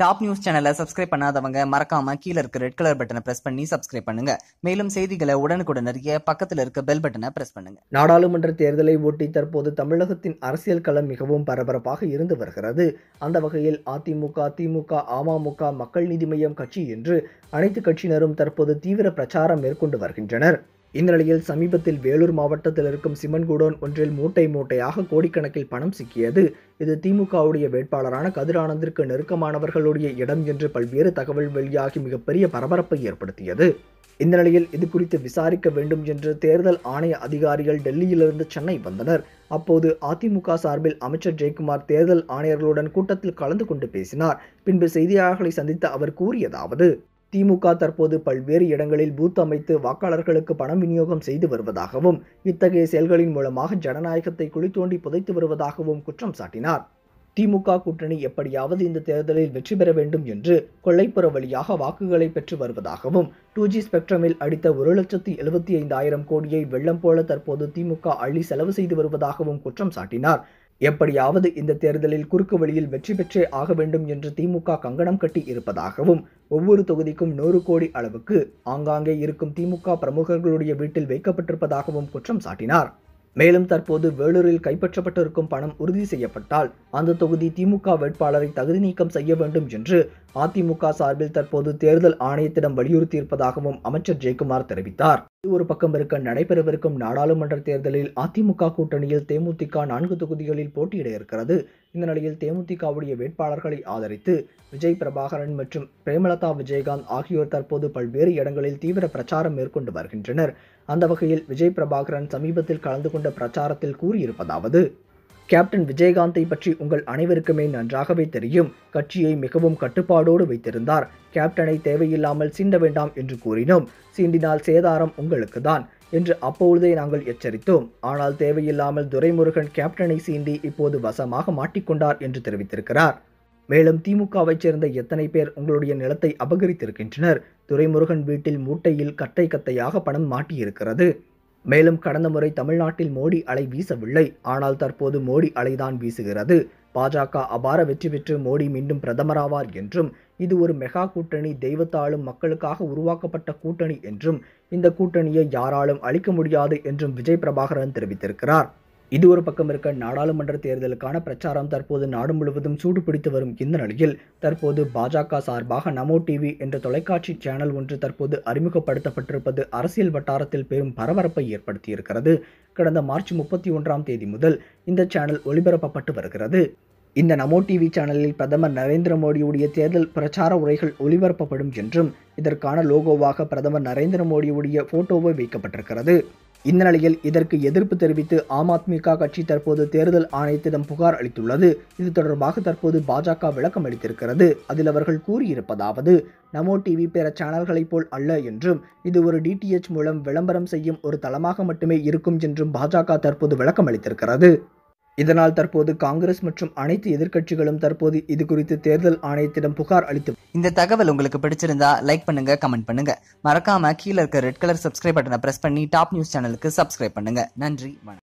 Top news சேனலை subscribe பண்ணாதவங்க மறக்காம கீழே இருக்க ரெட் கலர் பட்டனை பிரஸ் பண்ணி சப்ஸ்கிரைப் பண்ணுங்க. மேலும் செய்திகளை உடனுக்குடன் அறிய பக்கத்தில் இருக்க பெல் பட்டனை பிரஸ் பண்ணுங்க. நாடாளுமன்ற தேர்தலை ஒட்டி தற்போது தமிழகத்தின் அரசியல் களம் மிகவும் பரபரப்பாக இருந்து வருகிறது. அந்த வகையில் அதிமுக திமுக அமமுக மக்கள் நீதி மய்யம் கட்சி என்று அனைத்து கட்சியினரும் தற்போது தீவிர பிரச்சாரம் மேற்கொண்டு வருகின்றனர். இந்நிலையில் சமீபத்தில் வேலூர் மாவட்டத்தில் இருக்கும் சிமெண்ட் குடோன் ஒன்றில் மூட்டை மூட்டையாக கோடிக்கணக்கில் பணம் சிக்கியது. இது திமுகவுடைய வேட்பாளரான கதிர் ஆனந்திற்கு நெருக்கமானவர்களுடைய இடம் என்று பல்வேறு தகவல் வெளியாகி மிகப்பெரிய பரபரப்பை ஏற்படுத்தியது. இந்த நிலையில் இது குறித்து விசாரிக்க வேண்டும் என்று தேர்தல் ஆணைய அதிகாரிகள் டெல்லியிலிருந்து சென்னை வந்தனர். அப்போது அதிமுக சார்பில் அமைச்சர் ஜெயக்குமார் தேர்தல் ஆணையர்களுடன் கூட்டத்தில் கலந்து கொண்டு பேசினார். பின்பு செய்தியாளர்களை சந்தித்த அவர் கூறியதாவது திமுக தற்போது பல்வேறு இடங்களில் பூத் அமைத்து வாக்காளர்களுக்கு பணம் விநியோகம் செய்து வருவதாகவும் இத்தகைய செயல்களின் மூலமாக ஜனநாயகத்தை குளித்தோண்டி புதைத்து வருவதாகவும் குற்றம் சாட்டினார். திமுக கூட்டணி எப்படியாவது இந்த தேர்தலில் வெற்றி பெற வேண்டும் என்று கொள்ளைப்புற வழியாக வாக்குகளை பெற்று வருவதாகவும் டூ ஜி ஸ்பெக்ட்ரமில் அடித்த ஒரு லட்சத்தி எழுபத்தி ஐந்தாயிரம் கோடியை வெள்ளம் போல தற்போது திமுக அள்ளி செலவு செய்து வருவதாகவும் குற்றம் சாட்டினார். எப்படியாவது இந்த தேர்தலில் குறுக்கு வழியில் வெற்றி பெற்றே ஆக வேண்டும் என்று திமுக கங்கணம் கட்டி இருப்பதாகவும் ஒவ்வொரு தொகுதிக்கும் நூறு கோடி அளவுக்கு ஆங்காங்கே இருக்கும் திமுக பிரமுகர்களுடைய வீட்டில் வைக்கப்பட்டிருப்பதாகவும் குற்றம் சாட்டினார். மேலும் தற்போது வேலூரில் கைப்பற்றப்பட்டிருக்கும் பணம் உறுதி செய்யப்பட்டால் அந்த தொகுதி திமுக வேட்பாளரை தகுதி நீக்கம் செய்ய வேண்டும் என்று அதிமுக சார்பில் தற்போது தேர்தல் ஆணையத்திடம் வலியுறுத்தியிருப்பதாகவும் அமைச்சர் ஜெயக்குமார் தெரிவித்தார். இது ஒரு பக்கம் இருக்க நடைபெறவிருக்கும் நாடாளுமன்ற தேர்தலில் அதிமுக கூட்டணியில் தேமுதிக நான்கு தொகுதிகளில் போட்டியிட இருக்கிறது. இந்த நிலையில் தேமுதிகவுடைய வேட்பாளர்களை ஆதரித்து விஜய் பிரபாகரன் மற்றும் பிரேமலதா விஜயகாந்த் ஆகியோர் தற்போது பல்வேறு இடங்களில் தீவிர பிரச்சாரம் மேற்கொண்டு வருகின்றனர். அந்த வகையில் விஜய் பிரபாகரன் சமீபத்தில் கலந்து கொண்ட பிரச்சாரத்தில் கூறியிருப்பதாவது கேப்டன் விஜயகாந்தை பற்றி உங்கள் அனைவருக்குமே நன்றாகவே தெரியும். கட்சியை மிகவும் கட்டுப்பாடோடு வைத்திருந்தார். கேப்டனை தேவையில்லாமல் சீண்ட வேண்டாம் என்று கூறினோம். சீண்டினால் சேதாரம் உங்களுக்கு தான் என்று அப்பொழுதே நாங்கள் எச்சரித்தோம். ஆனால் தேவையில்லாமல் துரைமுருகன் கேப்டனை சீண்டி இப்போது வசமாக மாட்டிக்கொண்டார் என்று தெரிவித்திருக்கிறார். மேலும் திமுகவைச் சேர்ந்த எத்தனை பேர் உங்களுடைய நிலத்தை அபகரித்திருக்கின்றனர்? துரைமுருகன் வீட்டில் மூட்டையில் கட்டை கத்தையாக பணம் மாட்டியிருக்கிறது. மேலும் கடந்த முறை தமிழ்நாட்டில் மோடி அலை வீசவில்லை. ஆனால் தற்போது மோடி அலைதான் வீசுகிறது. பாஜக அபார வெற்றி பெற்று மோடி மீண்டும் பிரதமராவார் என்றும் இது ஒரு மெகா கூட்டணி தெய்வத்தாலும் மக்களுக்காக உருவாக்கப்பட்ட கூட்டணி என்றும் இந்த கூட்டணியை யாராலும் அழிக்க முடியாது என்றும் விஜய் பிரபாகரன் தெரிவித்திருக்கிறார். இது ஒரு பக்கம் இருக்க நாடாளுமன்ற தேர்தலுக்கான பிரச்சாரம் தற்போது நாடு முழுவதும் சூடு பிடித்து வரும் இந்த நிலையில் தற்போது பாஜக சார்பாக நமோ டிவி என்ற தொலைக்காட்சி சேனல் ஒன்று தற்போது அறிமுகப்படுத்தப்பட்டிருப்பது அரசியல் வட்டாரத்தில் பெரும் பரபரப்பை ஏற்படுத்தியிருக்கிறது. கடந்த மார்ச் முப்பத்தி ஒன்றாம் தேதி முதல் இந்த சேனல் ஒளிபரப்பப்பட்டு வருகிறது. இந்த நமோ டிவி சேனலில் பிரதமர் நரேந்திர மோடியுடைய தேர்தல் பிரச்சார உரைகள் ஒளிபரப்பப்படும் என்றும் இதற்கான லோகோவாக பிரதமர் நரேந்திர மோடியுடைய போட்டோவை வைக்கப்பட்டிருக்கிறது. இந்த நிலையில் இதற்கு எதிர்ப்பு தெரிவித்து ஆம் ஆத்மிகா கட்சி தற்போது தேர்தல் ஆணையத்திடம் புகார் அளித்துள்ளது. இது தொடர்பாக தற்போது பாஜக விளக்கம் அளித்திருக்கிறது. அதில் அவர்கள் கூறியிருப்பதாவது நமோ டிவி பிற சேனல்களைப் போல் அல்ல என்றும் இது ஒரு டிடிஎச் மூலம் விளம்பரம் செய்யும் ஒரு தளமாக மட்டுமே இருக்கும் என்றும் பாஜக தற்போது விளக்கம் அளித்திருக்கிறது. இதனால் தற்போது காங்கிரஸ் மற்றும் அனைத்து எதிர்க்கட்சிகளும் தற்போது இது குறித்து தேர்தல் ஆணையத்திடம் புகார் அளித்து இந்த தகவல் உங்களுக்கு பிடிச்சிருந்தா லைக் பண்ணுங்க கமெண்ட் பண்ணுங்க. மறக்காம கீழ இருக்க ரெட் கலர் சப்ஸ்கிரைப் பட்டனை பிரஸ் பண்ணி டாப் நியூஸ் சேனலுக்கு சப்ஸ்கிரைப் பண்ணுங்க. நன்றி வணக்கம்.